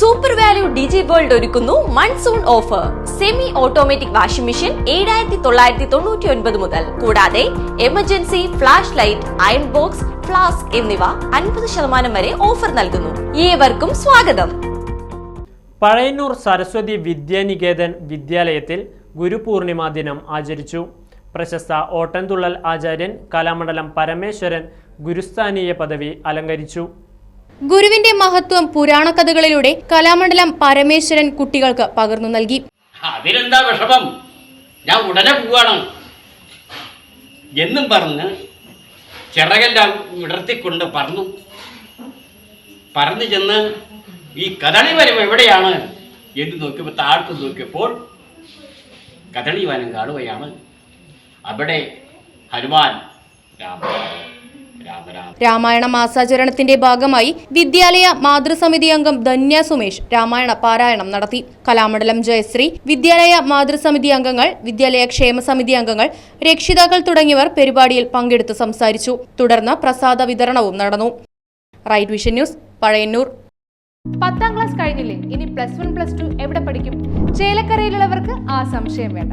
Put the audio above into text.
Super value ഡിജി world ഒരുക്കുന്നു monsoon offer semi automatic washing machine ഏഴായിരത്തി തൊള്ളായിരത്തി തൊണ്ണൂറ്റി ഒൻപത് മുതൽ. കൂടാതെ emergency flash light iron box flask എന്നിവ അൻപത് ശതമാനം വരെ ഓഫർ നൽകുന്നു. ഏവർക്കും സ്വാഗതം. പഴയന്നൂർ സരസ്വതി വിദ്യാനികേതൻ വിദ്യാലയത്തിൽ ഗുരുപൂർണിമ ദിനം ആചരിച്ചു. പ്രശസ്ത ഓട്ടൻതുള്ളൽ ആചാര്യൻ കലാമണ്ഡലം പരമേശ്വരൻ ഗുരുസ്ഥാനീയ പദവി അലങ്കരിച്ചു. ഗുരുവിന്റെ മഹത്വം പുരാണ കഥകളിലൂടെ കലാമണ്ഡലം പരമേശ്വരൻ കുട്ടികൾക്ക് പകർന്നു നൽകി. അതിലെന്താ വിഷമം? ഞാൻ ഉടനെ പോവാണ്. എന്നും പറഞ്ഞ് ചിറകെല്ലാം വിടർത്തിക്കൊണ്ട് പറഞ്ഞു പറഞ്ഞു ചെന്ന് ഈ കഥണി വനം എവിടെയാണ് എന്ന് നോക്കിയപ്പോൾ താഴ്ത്തു നോക്കിയപ്പോൾ കഥണി വനം കാണുകയാണ്. അവിടെ ഹനുമാൻ രാമ രാമായണ മാസാചരണത്തിന്റെ ഭാഗമായി വിദ്യാലയ മാതൃസമിതി അംഗം ധന്യ സുമേഷ് രാമായണ പാരായണം നടത്തി. കലാമണ്ഡലം ജയശ്രീ വിദ്യാലയ മാതൃസമിതി അംഗങ്ങൾ വിദ്യാലയ ക്ഷേമ സമിതി അംഗങ്ങൾ രക്ഷിതാക്കൾ തുടങ്ങിയവർ പരിപാടിയിൽ പങ്കെടുത്ത് സംസാരിച്ചു. തുടർന്ന് പ്രസാദ വിതരണവും നടന്നു. Right vision news Pazhayannur. പത്താം ക്ലാസ് കഴിഞ്ഞില്ലേ? ഇനി പ്ലസ് വൺ പ്ലസ് ടു എവിടെ പഠിക്കും? ചേലക്കരയിലുള്ളവർക്ക് ആ സംശയം വേണ്ട.